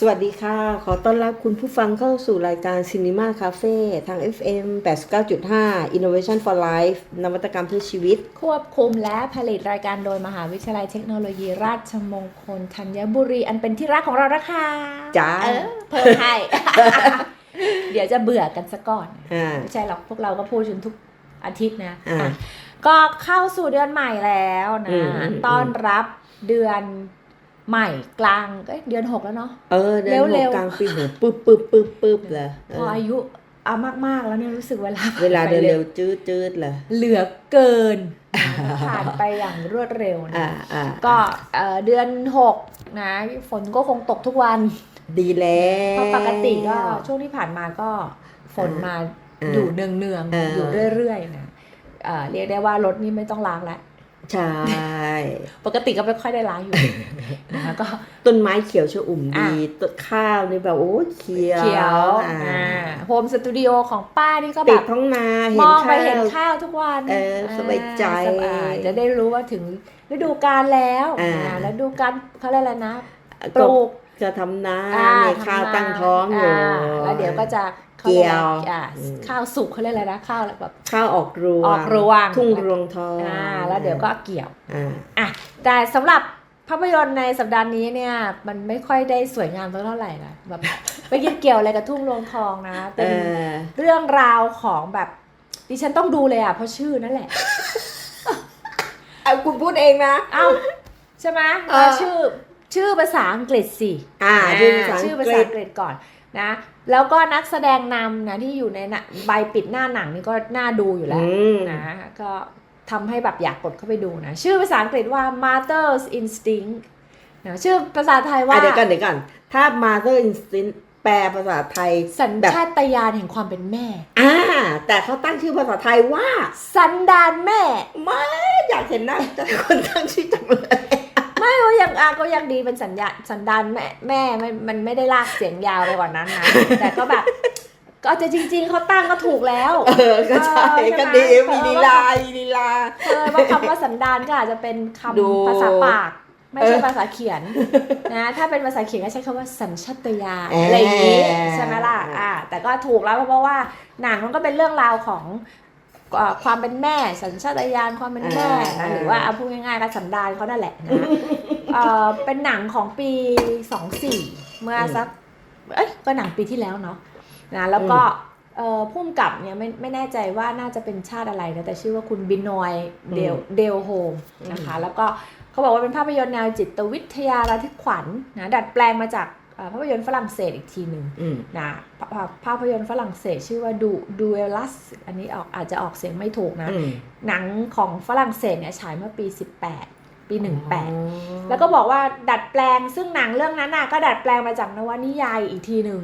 สวัสดีค่ะ ขอต้อนรับคุณผู้ฟังเข้าสู่รายการ Cinema Cafe ทาง FM 89.5 Innovation for Life นวัตกรรมเพื่อชีวิต ควบคุมและผลิตรายการโดยมหาวิทยาลัยเทคโนโลยีราชมงคลธัญบุรี อันเป็นที่รักของเรานะคะจ้าเออเพิ่มให้ เดี๋ยวจะเบื่อกันซะก่อนอ่าไม่ใช่หรอกพวกเราก็พูดจนทุกอาทิตย์นะอ่าอะก็เข้าสู่เดือนใหม่แล้วอืนะมอืมต้อนรับเดือน ใหม่กลางเอ้ยเดือนหกแล้วเนาะเออเดินหเร็กวๆกลางปีหัวปึ๊บปึ๊บปึ๊บปึ๊บเลยเอพอออายุเอามากๆแล้วเนี่ยรู้สึกเวลาเวลาเดินไปเร็วจืดจืดเลยเหลือเกินผ่านไปอย่างรวดเร็วอ่านะอ่าก็เอ่อเดือนหกนะฝนก็คงตกทุกวันดีแล้วเพราะปกติก็ช่วงที่ผ่านมาก็ฝนมาอ่าอยู่เนืองเนืองๆอ่าอยู่เรื่อยๆนะเอ่อเรียกได้ว่ารถนี่ไม่ต้องล้างแล้ว ใช่ ปกติก็ไม่ค่อยได้ล้างอยู่นะคะก็ต้นไม้เขียวชอุ่มอะดีต้นข้าวนี่แบบโอ้เขียวเขียวอ่าโฮมสตูดิโอของป้านี่ก็แบติดบท้องนาเห็มนองไปข้าวเห็นข้าวทุกวันเออสบายใจอ่สบายจะได้รู้ว่าถึงฤดูกาลแล้วอ่าอ่าฤดูกาลเขาเรียกอะไรนะปก็ลูก จะทำนาอ่ามีข้าวทำนตั้งท้องอยู่าแล้วเดี๋ยวก็จะขาเกี่รียวอ่าอืม ข้าวสุกเขาเรียกอะไรนะข้าวแบบ ข้าวออกรวงออกรวง ทุ่งรวงทองอ่าแล้วเดี๋ยวก็เกี่ยว อ่า อะแต่สำหรับภาพยนตร์ในสัปดาห์นี้เนี่ย มันไม่ค่อยได้สวยงามสักเท่าไหร่นะแบบไม่เกี่ยวเกี่ยวอะไรกับทุ่งรวงทองนะเอเป็นอเรื่องราวของแบบดิฉันต้องดูเลยอะเพราะชื่อนั่นแหละ เอาคุณพูดเองนะ เอ้าใช่ไหมเออ แล้วชื่อ ชื่อภาษาอังกฤษสิอ่าอ่าชื่อภาษาชื่ออัภางกษาฤษอังกฤษก่อนนะแล้วก็นักแสดงนำนะที่อยู่ในน่ะใบปิดหน้าหนังนี่ก็น่าดูอยู่แล้วอืมนะก็ทำให้แบบอยากกดเข้าไปดูนะ ชื่อภาษาอังกฤษว่า Mother's Instinct นะชื่อภาษาไทยว่าอะเดี๋ยวก่อนเดี๋ยวก่อนถ้า mother instinct แปลภาษาไทย สัญแบบชาตญาณแห่งความเป็นแม่ อ่า แต่เขาตั้งชื่อภาษาไทยว่า สันดานแม่ไม่อยากเห็นหน้าแต่คนตั้งชื่อจังเลย ไม่ก็ยังอะก็ยังดีเป็นสัญญาสันดานแม่แม่ไม่มันไม่ได้ลากเสียงยาวไปกว่านั้นนะ แต่ก็แบบ ก็จะจริง ๆเขาตั้งก็ถูกแล้ว เออก็ใช่เออใช่ไหม ก็ดีมีเออลีลามีลีลา เออว่าคำว่าสันดานก็อาจจะเป็นคดูำภาษาปาก ไม่ใช่เออภาษาเขียนนะถ้าเป็นภาษาเขียนก็ใช้คำว่าสัญชาตญาณเออออะไรอย่างนี้ใช่ไหมล่ะอ่าแต่ก็ถูกแล้วเพราะว่าหนังมันก็เป็นเรื่องราวของเอ่อความเป็นแม่ สัญชาตญาณความเป็นแม่นะหรือว่าเอาพูดง่ายๆก็สันดานเขานั่นแหละนะ เอ่อเป็นหนังของปี24เมื่อสักเอ้ยก็หนังปีที่แล้วเนาะนะแล้วก็เอ่อพุ่มกับเนี่ยไม่ไม่แน่ใจว่าน่าจะเป็นชาติอะไรนะแต่ชื่อว่าคุณบินอยเดลเดลโฮมนะคะแล้วก็เขาบอกว่าเป็นภาพยนตร์แนวจิตวิทยาระทึกขวัญนะดัดแปลงมาจากเอ่อภาพยนตร์ฝรั่งเศสอีกทีหนึ่งอืมนะภาภาภาพยนตร์ฝรั่งเศสชื่อว่าดูดูเอลัสอันนี้ออกอาจจะออกเสียงไม่ถูกนะอืมหนังของฝรั่งเศสเนี่ยฉายเมื่อปี 18 ปีอ๋อ18 แล้วก็บอกว่าดัดแปลงซึ่งหนังเรื่องนั้นน่ะก็ดัดแปลงมาจากนวนิยายอีกทีหนึ่ง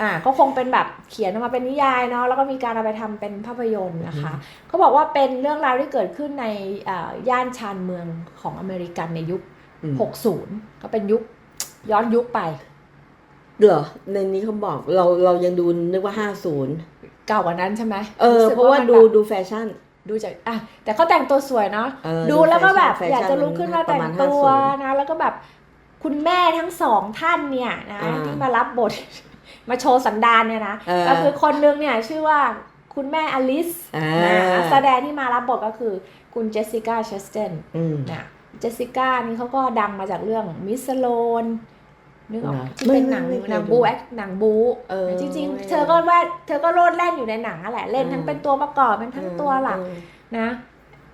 อ่าก็คงเป็นแบบเขียนออกมาเป็นนิยายเนาะแล้วก็มีการเอาไปทำเป็นภาพยนตร์นะคะเขาบอกว่าเป็นเรื่องราวที่เกิดขึ้นในอ่าย่านชานเมืองของอเมริกันในยุคอืม60 ก็เป็นยุคย้อนยุคไปเหรอในนี้เขาบอกเราเรายังดูนึกว่าห้าศูนย์เก่ากว่านั้นใช่ไหมเออสึกเพราะว่ามันดูแบบดูแฟชั่น ดูจากอะแต่เขาแต่งตัวสวยเนาะเออดูแล้วก็แบบแฟชั่นอยากจะลุกขึ้นมาประแต่งมาณตัว50นะแล้วก็แบบคุณแม่ทั้งสองท่านเนี่ยนะอ่าที่มารับบทมาโชว์สันดานเนี่ยนะเออก็คือคนนึงเนี่ยชื่อว่าคุณแม่อลิสอ่านะนักแสดงที่มารับบทก็คือคุณเจสสิก้าเชสเตนอืมนะเจสสิก้านี่เขาก็ดังมาจากเรื่องมิสโลน นึกออกนะที่เป็นหนังไม่ไม่เคยหนังดูบูแอคหนังบูเออจริงไม่ๆเธอก็แวดเธอก็โลดแล่นอยู่ในหนังนั่นแหละเล่นทั้งอืมเป็นตัวประกอบเป็นทั้งตัวหลักเออนะ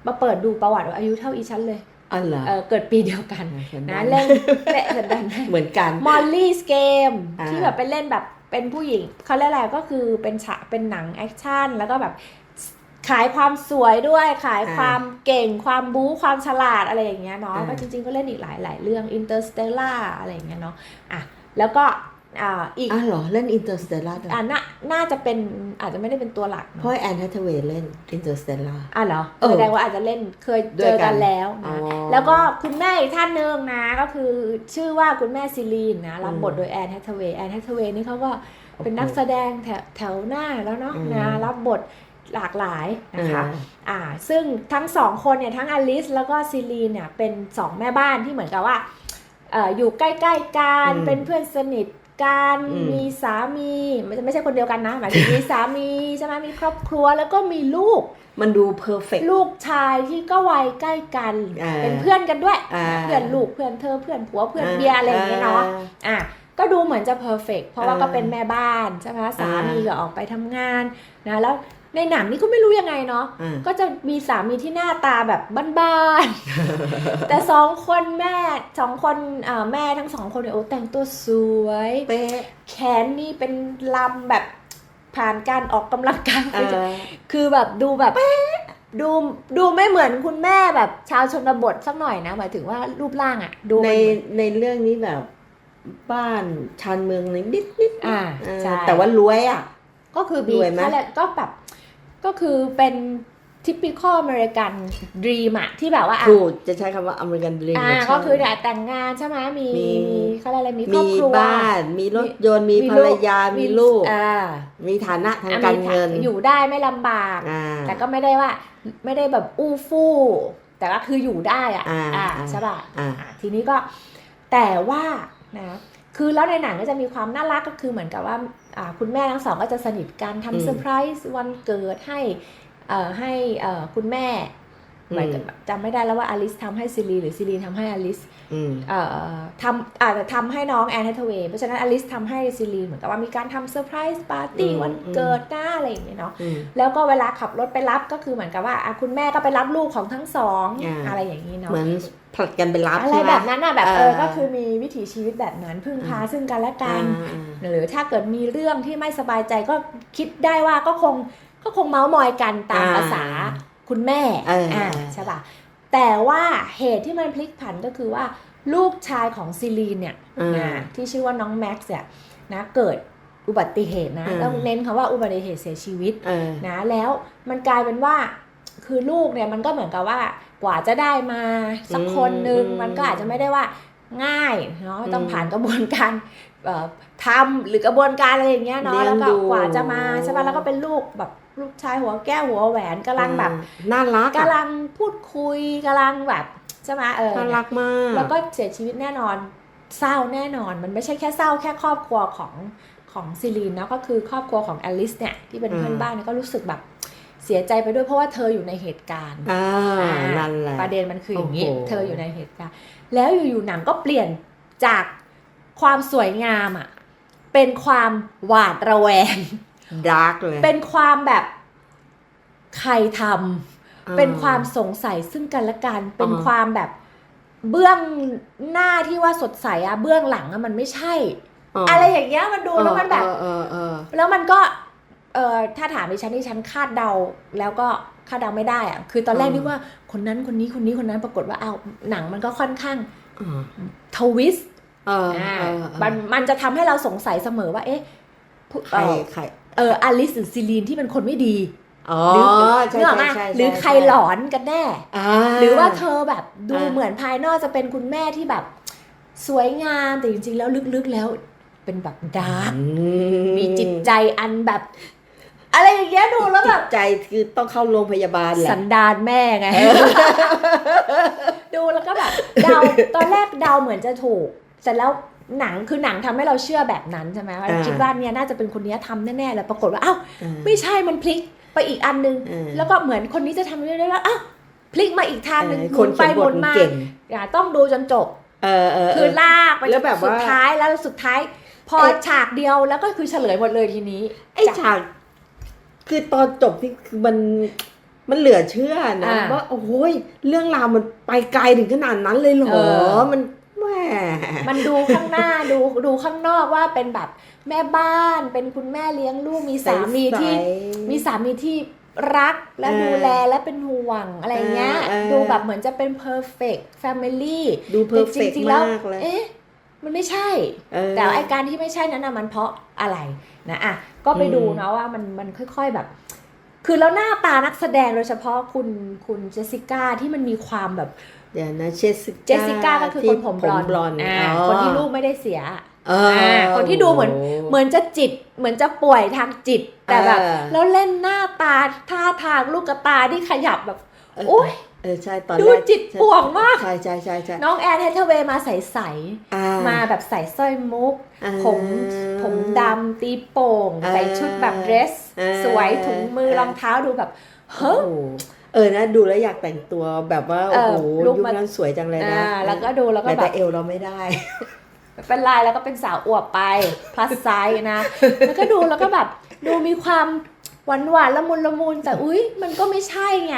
มาเปิดดูประวัติว่าอายุเท่าอีฉันเลยอ๋อเหรอเออเกิดปีเดียวกัน ฉันนะได้เล่นเล่นสันดานเหมือนกัน มอลลี่สเกมอ่า ที่แบบไปเล่นแบบเป็นผู้หญิงเขาเรียกอะไรก็คือเป็นฉากเป็นหนังแอคชั่นแล้วก็แบบ ขายความสวยด้วยขายความเก่งความบู๊ความฉลาดอะไรอย่างเงี้ยเนาะก็จริง ๆก็เล่นอีกหลายหลายๆเรื่อง Interstellar อะไรอย่างเงี้ยเนาะอะแล้วก็อ่าอีกอ้าวเหรอ เล่นอินเตอร์สเตลล่าด้วยอ่าน่าน่าจะเป็นอาจจะไม่ได้เป็นตัวหลักเพราะแอนแฮทเวย์เล่นอินเตอร์สเตลล่าอะเหรอเออแสดงว่าอาจจะเล่นเคยด้เจวยอกักันนแล้วอ๋อนะแล้วก็คุณแม่อีกท่านหนึ่งนะก็คือชื่อว่าคุณแม่ซิลีนนะรับบทโดยแอนแฮทเวย์แอนแฮทเวย์นี่เขาก็เป็นนักแสดงแถวแถวหน้าแล้วเนาะอืมนะรับบท หลากหลายนะคะอ่าอ่าซึ่งทั้งสองคนเนี่ยทั้งอลิสแล้วก็ซิลีนเนี่ยเป็นสองแม่บ้านที่เหมือนกับว่าเอ่ออยู่ใกล้ๆกันอืมเป็นเพื่อนสนิทกันอืมมีสามีไม่ใช่ไม่ใช่คนเดียวกันนะหมายถึงมีสามีใช่ไหมมีครอบครัวแล้วก็มีลูกมันดูเพอร์เฟกต์ลูกชายที่ก็วัยใกล้กันอ่าเป็นเพื่อนกันด้วยอ่าเพื่อนลูกเพื่อนเธอเพื่อนผัวเพื่อนเบียร์อะไรอย่างเงี้ยเนาะอะก็ดูเหมือนจะเพอร์เฟกเพราะว่าอ่าก็เป็นแม่บ้านใช่ไหมสามีอ่าก็ออกไปทำงานนะแล้ว ในหนังนี่ก็ไม่รู้ยังไงเนาะอ่าก็จะมีสามีที่หน้าตาแบบบ้านๆแต่สองคนแม่สองคนอ่าแม่ทั้งสองคนเนี่ยโอ้แต่งตัวสวยเป๊ะแขนนี่เป็นลำแบบผ่านการออกกำลังกายเออคือแบบดูแบบดูดูไม่เหมือนคุณแม่แบบชาวชนบทสักหน่อยนะหมายถึงว่ารูปร่างอะดูในมันเหมือนในเรื่องนี้แบบบ้านชานเมืองนิดนิดนิดอ่าเออใช่แต่ว่ารวยอะ ก็คือมีรวยไหมเขา เรียกก็แบบก็คือเป็น typical American dream อะที่แบบว่าอะถูกจะใช้คำว่าอเมริกันดรีมอ่าก็คือเนี่ยแต่งงานใช่ไหมมีมีมีเขาเรียกอะไรมีครอมีบครัวบ้าน มีรถยนต์มีมีภรลูรกยา มีลูกอ่ามีฐานะทางอะการมีเงิน อยู่ได้ไม่ลำบากอ่าแต่ก็ไม่ได้ว่าไม่ได้แบบอู้ฟู่ แต่ก็คืออยู่ได้อะอ่าอ่าอ่าใช่ป่ะอ่าอะทีนี้ก็แต่ว่านะคือแล้วในหนังก็จะมีความน่ารักก็คือเหมือนกับว่าอ่า คุณแม่ทั้งสองก็จะสนิทกันอืมทำเซอร์ไพรส์วันเกิดให้เอ่อให้เอ่อคุณแม่อืมหมายถึงจำไม่ได้แล้วว่าอลิสทำให้ซิลีหรือซิลีทำให้อลิสอืมเอ่อทำอาจจะทำให้น้องแอนแฮทเวย์เพราะฉะนั้นอลิสทำให้ซิลีเหมือนกับว่ามีการทำเซอร์ไพรส์ปาร์ตี้อืมวันเกิดหน้าอะไรอย่างเงี้ยเนาะอืมแล้วก็เวลาขับรถไปรับก็คือเหมือนกับว่าอะคุณแม่ก็ไปรับลูกของทั้งสองอ่าอะไรอย่างนี้เนาะเหมือน ผลัดกันไปรับอะไรใช่ไหมแบบนั้นน่ะแบบเอออ่าก็คือมีวิถีชีวิตแบบนั้นพึ่งพาซึ่งกันและกันอ่าหรือถ้าเกิดมีเรื่องที่ไม่สบายใจก็คิดได้ว่าก็คงก็คงเมาส์มอยกันตามอ่าภาษาคุณแม่เอออ่อ่าใช่ป่ะแต่ว่าเหตุที่มันพลิกผันก็คือว่าลูกชายของซิลีนเนี่ยอ่านะที่ชื่อว่าน้องแม็กซ์เนี่ยนะเกิดอุบัติเหตุนะอ่าต้องเน้นคำว่าอุบัติเหตุเสียชีวิตเออนะแล้วมันกลายเป็นว่าคือลูกเนี่ยมันก็เหมือนกับว่า กว่าจะได้มาสักคนหนึ่งอืมมันก็อาจจะไม่ได้ว่าง่ายเนาะอืมต้องผ่านกระบวนการเอ่อทำหรือกระบวนการอะไรอย่างเงี้ยเนาะเลี้ยงแล้วก็ดูกว่าจะมาใช่ไหมแล้วก็เป็นลูกแบบลูกชายหัวแก้วหัวแหวนกำลังแบบน่ารักอะกำลังพูดคุยกำลังแบบใช่ไหมเออน่ารักมากแล้วก็เสียชีวิตแน่นอนเศร้าแน่นอน มันไม่ใช่แค่เศร้าแค่ครอบครัวของของซิลีนนะก็คือครอบครัวของแอลิสเนี่ยที่เป็นเพื่อนบ้านเนี่ยก็รู้สึกแบบ เสียใจไปด้วยเพราะว่าเธออยู่ในเหตุการณ์อ่าอ่านั่นแหละประเด็นมันคืออย่างนี้โอ้โหเธออยู่ในเหตุการณ์ แล้วอยู่ๆหนังก็เปลี่ยนจากความสวยงามอะเป็นความหวาดระแวงดาร์กเลยเป็นความแบบใครทำอ่าเป็นความสงสัยซึ่งกันและกัน เป็นอ่าฮะความแบบเบื้องหน้าที่ว่าสดใสอะเบื้องหลังอะมันไม่ใช่ อะไรอย่างเงี้ยมันดูแล้วมันแบบเออเออเออแล้วมันก็ เออถ้าถามดิฉันดิฉันคาดเดาแล้วก็คาดเดาไม่ได้อะคือตอนแรกอืมนึกว่าคนนั้นคนนี้คนนี้คนนั้นปรากฏว่าเอาหนังมันก็ค่อนข้างเออทวิสต์เอออ่าเออมันมันจะทำให้เราสงสัยเสมอว่า เอ๊ะผู้ใครเออใครเอออลิสหรือซิลีนที่เป็นคนไม่ดีอ๋อหรือใช่นึกออกใช่มาใช่หรือใครหลอนกันแน่อ่าหรือว่าเธอแบบดูอ่าเหมือนภายนอกจะเป็นคุณแม่ที่แบบสวยงามแต่จริงๆแล้วลึกๆแล้วเป็นแบบดาร์กอืมีจิตใจอันแบบ อะไรอย่างเงี้ยดูแล้วจิแบตบใจคือต้องเข้าโรงพยาบาลแหละสันดานแม่ไง ดูแล้วก็แบบเดาตอนแรกเดาเหมือนจะถูก เสร็จแล้วหนังคือหนังทำให้เราเชื่อแบบนั้นใช่ไหมว่าอ่าคิดว่าเนี่ยน่าจะเป็นคนนี้ทำแน่ๆแล้วปรากฏว่าอ้าวอ่าไม่ใช่มันพลิกไปอีกอันนึงเออแล้วก็เหมือนคนนี้จะทำเรื่อยๆแล้วอ้าวพลิกมาอีกทางหนึ่งเออหคมุนนไปเขียนหบมุทนมาเก่งอย่าต้องดูจนจบเออเออคือลากไปแล้วแบบว่าสุดท้ายแล้วสุดท้าย พอฉากเดียวแล้วก็คือเฉลยหมดเลยทีนี้ไอ้จากฉาก คือตอนจบที่คือมันมันเหลือเชื่อนะ อ่า ว่าโอ้โหยเรื่องราวมันไปไกลถึงขนาดนั้นเลยเหรอเออมันแหม มันดูข้างหน้า ดูดูข้างนอกว่าเป็นแบบแม่บ้านเป็นคุณแม่เลี้ยงลูกมีสามีที่ใสๆมีสามีที่รักและเออดูแลและเป็นห่วงอะไรเงี้ย เออเออ ดูแบบเหมือนจะเป็น perfect family ดูเพอร์เฟกแต่จริงๆแล้ว มากเลย เอ๊ะ มันไม่ใช่เออแต่ไอการที่ไม่ใช่นั้นนะมันเพราะอะไรนะอะก็ไปดูนะว่ามันมันค่อย ๆแบบ คือแล้วหน้าตานักแสดงโดยเฉพาะคุณคุณเจสสิก้าที่มันมีความแบบเดี๋ยวนะเจสสิก้าเจสสิก้าก็คือคนผมบลอนด์บลอนด์อ่าอ๋อคนที่ลูกไม่ได้เสียเอออ่าคนที่ดูเหมือนเหมือนจะจิตเหมือนจะป่วยทางจิตแต่แบบเออแล้วเล่นหน้าตาท่าทางลูกกระตาที่ขยับแบบเออโอ๊ยเออใช่ตอนดูแรกจิตป่วงมาก ใช่ใช่ใช่ใช่น้องแอนเฮเธอร์เวย์มาใสอ่ๆมาแบบใส่สร้อยมุกอ่าผมผมดำตีโป่งอ่าใส่ชุดแบบเดรสอ่าสวยถุงมืออ่ารองเท้าดูแบบโอ้เฮ้ยโหเออนะดูแล้วอยากแต่งตัวแบบว่าเอโอ้อโหลูกยุคมานั้นสวยจังเลยนะอ่าแล้วก็ดูแล้วก็แต่แบแต่บเอวเราไม่ได้เป็นลายแล้วก็เป็นสาวอวบไปพลัสไซส์นะ แล้วก็ดูแล้วก็แบบดูมีความหวานหวานๆละมุนละมุนแต่อุ้ยมันก็ไม่ใช่ไง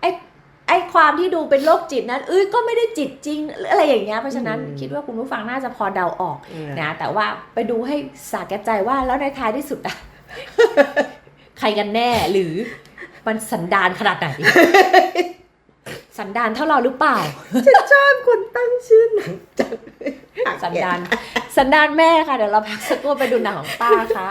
ไอ้ไอ้ความที่ดูเป็นโรคจิตนั้นเอ้ยก็ไม่ได้จิตจริงหรืออะไรอย่างเงี้ยเพราะฉะนั้นอืมคิดว่าคุณผู้ฟังน่าจะพอเดาออกอืมนะแต่ว่าไปดูให้สาแก่ใจว่าแล้วในท้ายที่สุดอะใครกันแน่หรือมันสันดานขนาดไหน สันดานเท่าเราหรือเปล่าชอบคนตั้งชื่อหนังจังสันดาน สันดานแม่ค่ะ เดี๋ยวเราพักสักครู่ไปดูหนังของป้าค่ะ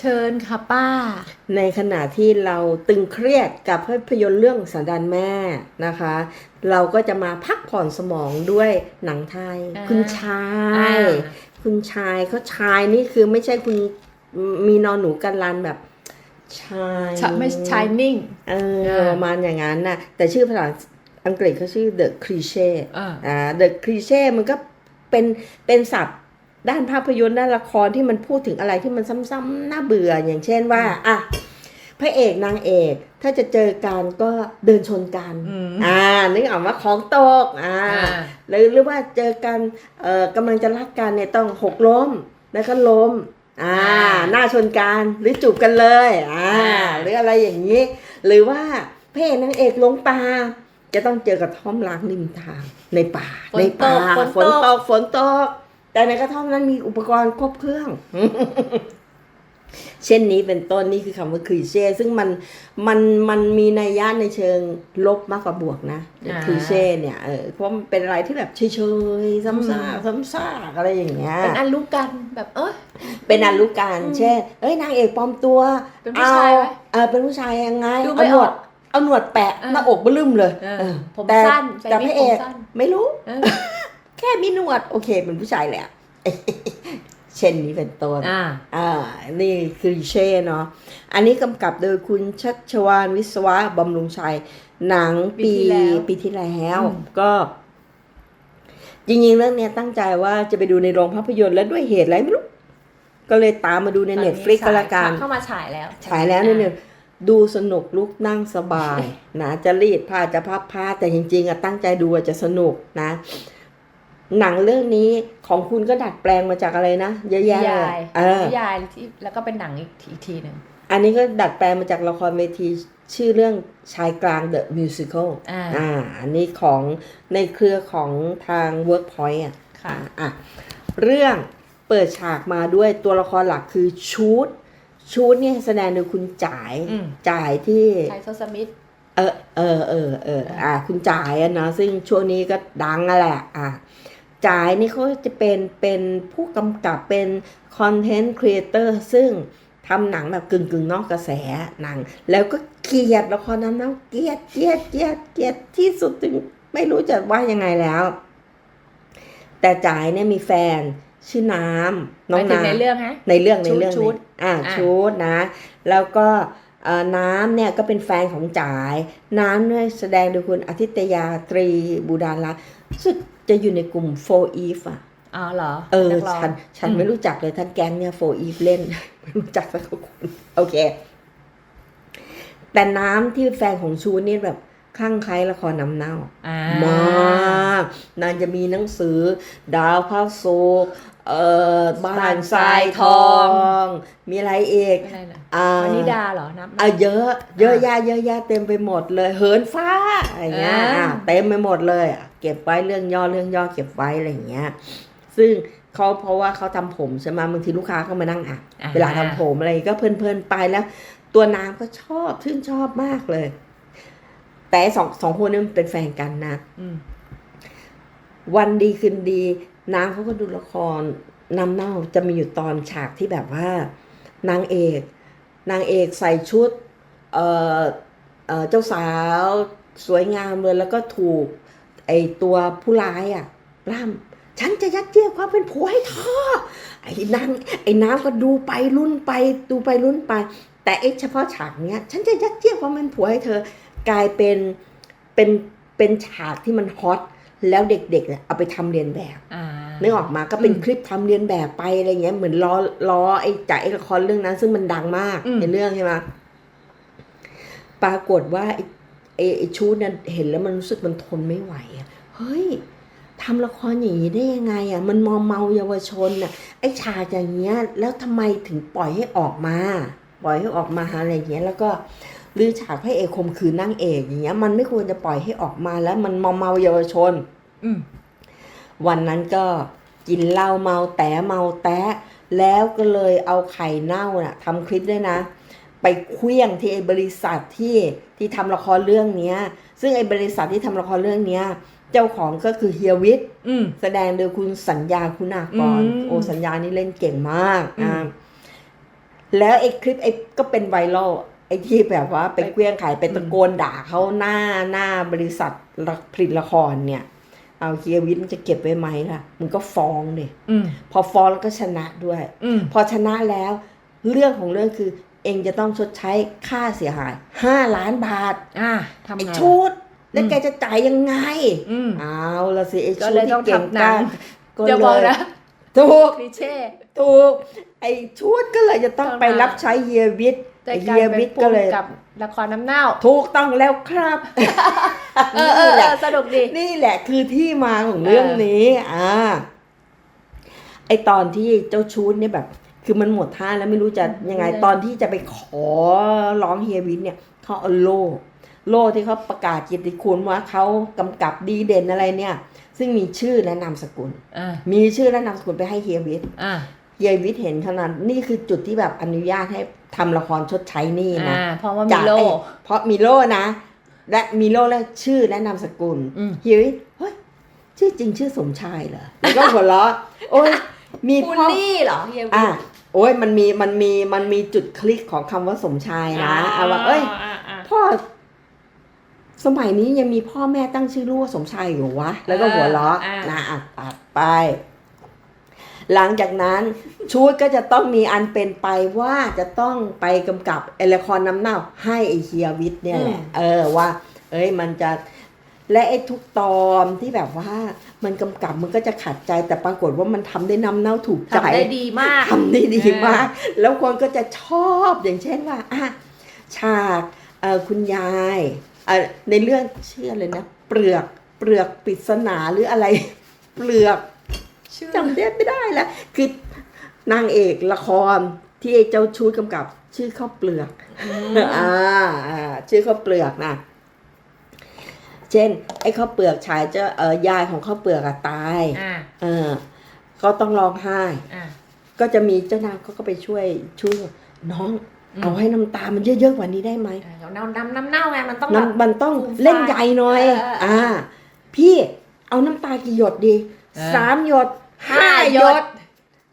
ชิญค่ะป้า ในขณะที่เราตึงเครียดกับภาพยนตร์เรื่องสันดานแม่นะคะ เราก็จะมาพักผ่อนสมองด้วยหนังไทยอ่าคุณชายอ่าคุณชายเขาชายนี่คือไม่ใช่คุณมีนอนหนูกันลันแบบชายชไม่ชายนิ่งเอออ่าประมาณอย่างนั้นนะแต่ชื่อภาษาอังกฤษเขาชื่อ The Cliché อ่าอ่า The Cliché มันก็เป็นเป็นศัพท์ ด้านภาพยนตร์ด้านละครที่มันพูดถึงอะไรที่มันซ้ำๆน่าเบื่ออย่างเช่นว่าอะพระเอกนางเอกถ้าจะเจอกันก็เดินชนกันอืมอ่านึกออกว่าของตกอ่าอ่าหรือหรือว่าเจอกันเอ่อกำลังจะรักกันเนี่ยต้องหกล้มแล้วก็ล้มอ่าอ่าหน้าชนกันหรือจูบกันเลยอ่าอ่าหรืออะไรอย่างนี้ หรือว่าพระเอกนางเอกลงป่าจะต้องเจอกระท่อมล้างริมทางในป่าฝนในป่าตกฝนตกฝนตกฝนตก แต่ในกระท่อมนั้นมีอุปกรณ์ครบเครื่อง เช่นนี้เป็นต้นนี่คือคำว่าคลีเช่ซึ่งมันมันมันมีนัยยะในเชิงลบมากกว่าบวกนะอ่าคลีเช่เนี่ยเออเพราะมันเป็นอะไรที่แบบเฉยๆซ้ำซากซ้ำซากอะไรอย่างเงี้ยเป็นอันรู้กันแบบเอ้ยเป็นอันรู้กันเช่นเอ้ยนางเอกปลอมตัวเป็นผู้ชายเอไหมเออเป็นผู้ชายยังไงดูไม่เอาหนวดออกเอาหนวดแปะเออหน้าอกเบลึ้มเลยเออเออผมแต่สั้นใส่แต่วิพกระเอกผมสั้นไม่รู้เออ แค่มีหนวด โอเคเป็นผู้ชายแหละเช่นนี้เป็นต้นอ่าอ่า นี่คือเช่เนาะ อันนี้กำกับโดยคุณชัชวานวิศวะบำรุงชัย หนังปีปีที่แล้วปีที่แล้วอืมก็จริงๆเรื่องเนี้ยตั้งใจว่าจะไปดูในโรงภาพยนตร์แล้วด้วยเหตุอะไรไม่รู้ ก็เลยตามมาดูในเน็ตฟลิกก็แล้วกันเข้ามาฉายแล้ว ฉายแล้วนิดนึงดูสนุกลุกนั่งสบายนะจะรีดผ้าจะพับผ้าแต่จริงๆอะตั้งใจดูอะจะสนุกนะ หนังเรื่องนี้ของคุณก็ดัดแปลงมาจากอะไรนะเยอะนิแยะเลยายเออนิยายที่แล้วก็เป็นหนังอีกทีอีกทีหนึ่งอันนี้ก็ดัดแปลงมาจากละครเวทีชื่อเรื่องชายกลาง The Musical อ่าอ่าอันนี้ของในเครือของทาง Workpoint อะค่ะอะเรื่องเปิดฉากมาด้วยตัวละครหลักคือชูดชูดเนี่ยแสดงโดยคุณจ่ายอืมจ่ายที่ไทโซสมิธเออเออเออเอออ่าคุณจ่ายอะเนาะซึ่งช่วงนี้ก็ดังอะแหละอ่า จ่ายนี่เขาจะเป็นเป็นผู้กำกับเป็นคอนเทนต์ครีเอเตอร์ซึ่งทำหนังแบบกึ่งกึ่งๆนอกกระแสหนัง แล้วก็เกลียดละครนั้นแล้วเกลียดเกลียดเกลียดเกลียดที่สุดถึงไม่รู้จะว่ายังไงแล้ว แต่จ่ายเนี่ยมีแฟนชื่อน้ำน้องหมายถึงน้ำในเรื่องฮะในเรื่องในเรื่องชุดนี้อ่าอ่าชุดนะ แล้วก็เอ่อน้ำเนี่ยก็เป็นแฟนของจ๋าย น้ำเนี่ยแสดงโดยคุณอาทิตยาตรีบูดาลักษณ์รู้สึก จะอยู่ในกลุ่มโฟอีฟอะอ๋อเหรอ เออนักร้งฉัน ฉันอืมไม่รู้จักเลยท่านแก๊งเนี่ยโฟอีฟเล่น ไม่รู้จักสักคนโอเค แต่น้ำที่แฟนของชูนี่แบบคลั่งไคล้ละครน้ำเน่าอ่ามากนางจะมีหนังสือ ดาวพระโศก เออบ้านทรายทอง มีอะไรอีกอะไรนะอ่าวนิดาเหรอนับไหม อะเยอะ เยอะแยะเยอะแยะเต็มไปหมดเลย เหินฟ้าอะไรเงี้ยอ่า อะเต็มไปหมดเลยอะเก็บไว้เรื่องย่อเรื่องย่อเก็บไว้อะไรเงี้ย ซึ่งเขาเพราะว่าเขาทำผมใช่ไหมบางทีลูกค้าเขามานั่งอะ อ่าเวลาทำผมอะไรก็เพลินๆไปแล้ว ตัวนางก็ชอบชื่นชอบมากเลย แต่สองสองคนนี้มันเป็นแฟนกันนะ อืมวันดีคืนดี นางเขาก็ดูละครนำเน่าจะมีอยู่ตอนฉากที่แบบว่า นางเอก นางเอกใส่ชุดเอ่อเอ่อเจ้าสาวสวยงามเลยแล้วก็ถูกไอตัวผู้ร้ายอะร่ำฉันจะยัดเยียดความเป็นผัวให้เธอไอ้นางไอ้น้ำก็ดูไปรุ่นไปดูไปรุ่นไป แต่ไอ้เฉพาะฉากเนี้ย ฉันจะยัดเยียดความเป็นผัวให้เธอกลายเป็นเป็นเป็นฉากที่มันฮอต แล้วเด็กๆเนี่ยเอาไปทำเรียนแบบอ่านึกออกมาก็เป็นอืมคลิปทำเรียนแบบไปอะไรเงี้ยเหมือนล้อล้อไอ้จากไอ้ละครเรื่องนั้น ซึ่งมันดังมากอืมในเรื่องใช่ไหมปรากฏว่าไอ้ไอ้ไอ้ชูเนี่ยเห็นแล้วมันรู้สึกมันทนไม่ไหวอะเฮ้ยทำละครอย่างนี้ได้ยังไงอะมันมอมเมาเยาวชนอะไอ้ฉากอย่างเงี้ย แล้วทำไมถึงปล่อยให้ออกมา ปล่อยให้ออกมาอะไรอย่างเงี้ย แล้วก็ หรือฉากพระเอกข่มขืนนางเอกอย่างเงี้ย มันไม่ควรจะปล่อยให้ออกมาแล้วมันมอมเมาเยาวชนอืมวันนั้นก็กินเหล้าเมาแต่เมาแตะแล้วก็เลยเอาไข่เน่าน่ะทำคลิปด้วยนะ ไปเคลี้ยงที่ไอ้บริษัทที่ที่ทำละครเรื่องเนี้ย ซึ่งไอ้บริษัทที่ทำละครเรื่องเนี้ยเจ้าของก็คือเฮียวิทย์อืมแสดงโดยคุณสัญญาคุณากรอืมโอ้สัญญานี่เล่นเก่งมากอืมอ่าแล้วไอ้คลิปไอ้ก็เป็นไวรัล ไอ้ที่แบบว่าไปเคลี้ยงไข่ไปตะโกนด่าเขาหน้าหน้าบริษัทผลิตละครเนี่ย เอาเฮียวิทย์มันจะเก็บไว้ไหมล่ะ มันก็ฟ้องดิอืมพอฟ้องแล้วก็ชนะด้วยอืมพอชนะแล้ว เรื่องของเรื่องคือ เองจะต้องชดใช้ค่าเสียหายห้าล้านบาทอ่าทำไอ้ไงชุด แล้วอืมแกจะจ่ายยังไงอืมเอาละสิไอ้ก็ชุดเลยที่ต้องเก่งทำหนักางก็อย่าบอกเลยนะถูกคลิเช่ถูกไอ้ชุดก็เลยจะต้องต้องไปรับใช้เฮียวิทย์ แต่ไอ้การเฮียเป็วินทย์ผู้ก็เลยกำกับละครน้ำเน่า ถูกต้องแล้วครับเออเออนี่เอแหละอสนุกดีนี่แหละคือที่มาของเรื่องนี้อ่าไอตอนที่เจ้าชู้เนี่ยแบบ คือมันหมดท่าแล้วไม่รู้จะยังไงอืมตอนที่จะไปขอร้องเฮียวินเนี่ยเขาเอาโล่โล่ที่เขาประกาศเกียรติคุณว่าเขากำกับดีเด่นอะไรเนี่ย ซึ่งมีชื่อและนามสกุลอ่ามีชื่อและนามสกุลไปให้เฮียวิทย์อ่าเฮียวิทย์เห็นเท่านั้นนี่คือจุดที่แบบอนุญาตให้ ทำละครชดใช้หนี่นะอ่าเพราะว่ามีจากโลไอ้เพราะมีโล่นะ และมีโล่และชื่อและนามสกุลอืมเฮียวิทย์เฮ้ยชื่อจริงชื่อสมชายเหรอแล้วก็หัวเราะโอ้ยมีบูลพ่อลี่เหรอเฮียวิอะโอ้ยมันมีมันมีมันมีจุดคลิกของคำว่าสมชายนะเอาว่าเอ้ยาอ่าพ่อสมัยนี้ยังมีพ่อแม่ตั้งชื่อลูกว่าสมชายอยู่วะ แล้วก็หัวเราะอ่านะอะตัดไป หลังจากนั้นชูดก็จะต้องมีอันเป็นไปว่าจะต้องไปกำกับไอละครน้ำเน่าให้ไอเฮียวิทย์เนี่ยแหละเออว่า เอ้ยมันจะและไอ้ทุกตอนที่แบบว่ามันกำกับมันก็จะขัดใจแต่ปรากฏว่ามันทำได้น้ำเน่าถูกใจทำได้ดีมากทำได้ดีมาก แล้วคนก็จะชอบอย่างเช่นว่าอะฉากเอ่อคุณยายเอ่อในเรื่องชื่ออะไรนะ เปลือกเปลือกปริศนาหรืออะไร เปลือกชื่อ จำได้ไม่ได้แล้วคือนางเอกละครที่ไอ้เจ้าชู้กำกับ ชื่อข้าวเปลือกอ่าอ่าชื่อข้าวเปลือกนะเช่น ไอ้ข้าวเปลือกชายเจ้าเออยายของข้าวเปลือกอะตายอ่าเออ ก็ต้องร้องไห้อ่าก็จะมีเจ้านางเขาก็ไปช่วยช่วยน้องอืมเอาให้น้ำตามันเยอะๆกว่านี้ได้ไหมเอาน้ำน้ำน้ำเน่าไงมันต้องแบบน้ำมันต้องฟูมฟายเล่นใหญ่หน่อยเออเออเอออ่อ่า พี่เอาน้ำตากี่หยดดีเออสามหยด ห้าหยด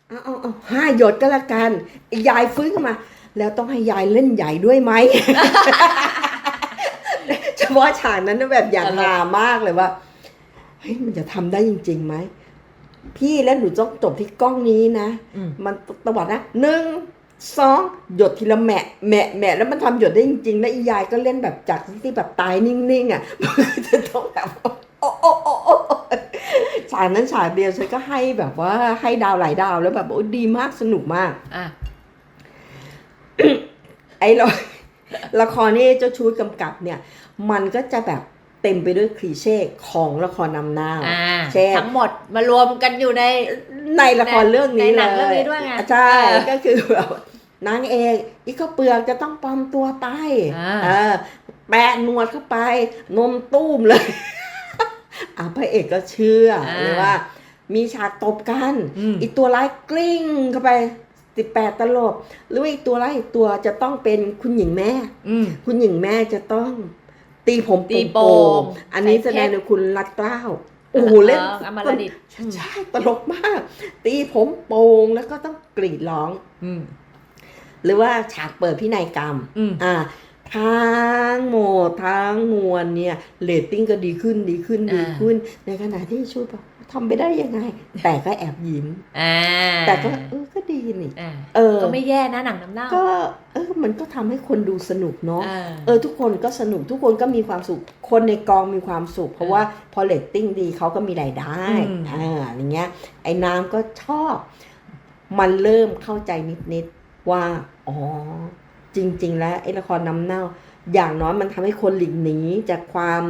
เอาเอาเอาห้าหยดก็แล้วกันไอ้ยายฟื้นขึ้นมา แล้วต้องให้ยายเล่นใหญ่ด้วยไหม เฉพาะฉากนั้นนะแบบอย่างตลกหามากเลยว่าเฮ้ยมันจะทำได้จริงๆไหมพี่แล้วหนูต้องจบที่กล้องนี้นะอืมมันตวัดนะหนึ่งสองหยดทีละแหมะแหมะแหมะแล้วมันทำหยดได้จริงๆแล้วอียายก็เล่นแบบจากที่แบบตายนิ่งๆอะมันจะต้องแบบโอ้โอ้โอ้โอ้ ฉากนั้นฉากเดียวฉันก็ให้แบบว่าให้ดาวหลายดาวแล้วแบบโอ้ดีมากสนุกมาก อ่าไอ้ละละครนี่เจ้าชู้กำกับเนี่ย มันก็จะแบบเต็มไปด้วยคลีเช่ของละครนำหน้าอ่าเช่นทั้งหมดมารวมกันอยู่ใน ในละครเรื่องนี้ในหเลนังยเรื่องนี้ด้วยไงใช่เออก็คือแบบนางเอกอีกข้าวเปลือกจะต้องปลอมตัวไปอ่า เออแปะหนวดเข้าไปนมตุ้มเลย อะพระเอกก็เชื่อหรือว่า มีฉากตบกันอืมอีกตัวร้ายกลิ้งเข้าไปสิบแปดตลบ หรือว่าอีกตัวร้ายอีกตัวจะต้องเป็นคุณหญิงแม่อืมคุณหญิงแม่จะต้องตีผมตีโป่งๆอันนี้ใส่แสเพชรดงโดยคุณรัดเกล้าโอ้โหเล่นอออมรดิตใช่ตลกมาก ตีผมโป่งแล้วก็ต้องกรีดร้องอืมหรือว่าฉากเปิดพินัยกรรมอืมอ่า ทั้งหมดทั้งมวลเนี่ยเรตติ้งก็ดีขึ้นดีขึ้นดีขึ้น ในขณะที่ชุดบอกทำไปได้ยังไง แต่ก็แอบยิ้มอ่าแต่ก็เออก็ดีนี่อ่าเออก็ไม่แย่นะหนังน้ำเน่าก็เออมันก็ทำให้คนดูสนุกเนาะอ่าเออ ทุกคนก็สนุกทุกคนก็มีความสุข คนในกองมีความสุข เพราะว่าพอเรตติ้งดีเขาก็มีรายได้อืมอ่าอย่างเงี้ย ไอ้น้ำก็ชอบ มันเริ่มเข้าใจนิดๆว่าอ๋อ จริง ๆ แล้วไอ้ละครน้ำเน่า อย่างน้อยมันทำให้คนหลีกหนีจากความ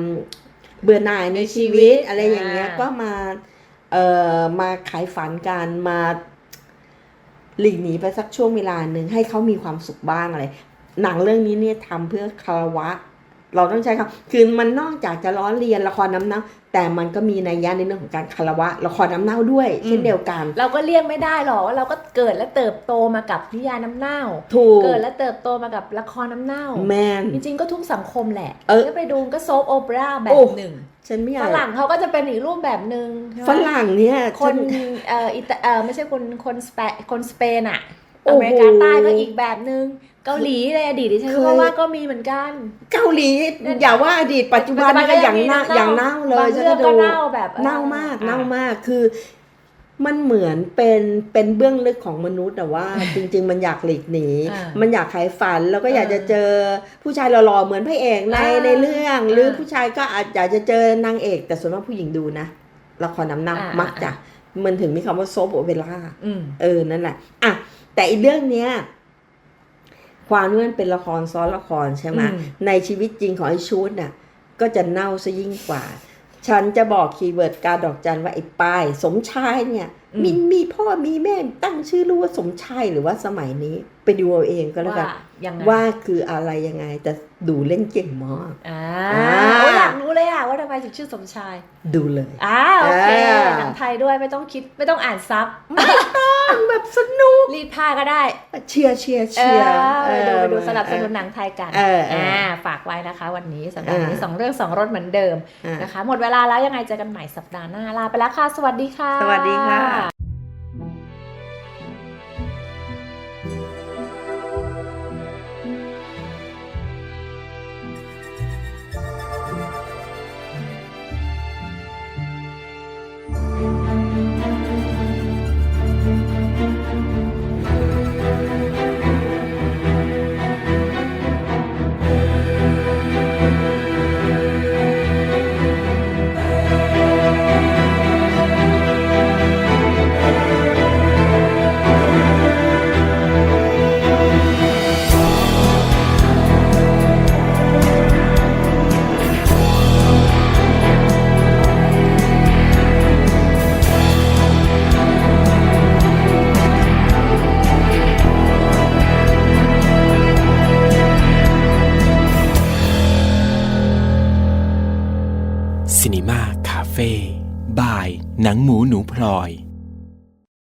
เบื่อหน่ายในชีวิตอะไรอย่างเงี้ยก็มาเอ่อมาขายฝันกันมาหลีกหนีไปสักช่วงเวลาหนึ่งให้เขามีความสุขบ้างอะไร หนังเรื่องนี้เนี่ยทำเพื่อคารวะ เราต้องใช้คำคือมันนอกจากจะล้อเลียนละครน้ำเน่าแต่มันก็มีนัยยะในเรื่องของการคารวะละครน้ำเน่าด้วยอืมเช่นเดียวกัน เราก็เลี่ยงไม่ได้หรอกว่าเราก็เกิดและเติบโตมากับนิยายน้ำเน่าถูกเกิดและเติบโตมากับละครน้ำเน่าแมนจริงๆก็ทุกสังคมแหละเออถ้าไปดูก็โซฟโอเปร่าแบโอ้บหนึ่งฉันไม่อยาฝกรั่งเขาก็จะเป็นอีกรูปแบบหนึ่งใช่ไหมฝรั่งเนี่ยคนฉัเอ่ออิตาเอ่อไม่ใช่คนคนสเปนคนสเปนอะโอ้อโหเมริกาใต้ก็อีกแบบหนึ่งเกาหลีในอดีตดิฉันเคย ก็ว่าก็มีเหมือนกัน เกาหลีอย่าว่าอดีตปัจจุบันนี่ก็อย่างเน่าอย่างเน่าเลยบางฉันเรื่องดูก็เน่าแบบออเน่ามากอะเน่ามากคือมันเหมือนเป็นเป็นเบื้องลึกของมนุษย์แต่ว่า จริง ๆ มันอยากหลีกหนี อ่ามันอยากขายฝันแล้วก็อยากเออจะเจอผู้ชายหล่อๆเหมือนพระเอกในอ่าในเรื่อง หรืออาผู้ชายก็อาจอยากจะเจอนางเอก แต่ส่วนมากผู้หญิงดูนะละครน้ำหนักอ่ามักจะมันถึงมีคำว่าโซฟโอเปร่าอืม เออนั่นแหละอะ แต่อีกเรื่องเนี้ยความที่มันเป็นละครซ้อนละครใช่ไหมอืมในชีวิตจริงของไอ้ชูดน่ะ ก็จะเน่าซะยิ่งกว่า ฉันจะบอกคีย์เวิร์ดการดอกจันว่าไอ้ป้าย สมชายเนี่ยอืมมีมีพ่อมีแม่ตั้งชื่อรู้ว่าสมชายหรือว่าสมัยนี้ ไปดูเอาเองก็แล้วกันว่ายังไงว่าคืออะไรยังไง แต่ดูเล่นเก่งมากอ่าอ่าโอ้ยอยากรู้เลยอะว่าทำไมถึงชื่อสมชาย ดูเลยอ่าโอเคอ่าหนังไทยด้วยไม่ต้องคิดไม่ต้องอ่านซับ แบบสนุก รีดผ้าก็ได้เชียร์เชียร์เชียร์ดูไปดูสลับสนุนหนังไทยกันอ่าฝากไว้นะคะ วันนี้สำหรับนี้สองเรื่องสองรถเหมือนเดิมนะคะ หมดเวลาแล้วยังไงเจอกันใหม่สัปดาห์หน้าลาไปแล้วค่ะ สวัสดีค่ะ สวัสดีค่ะ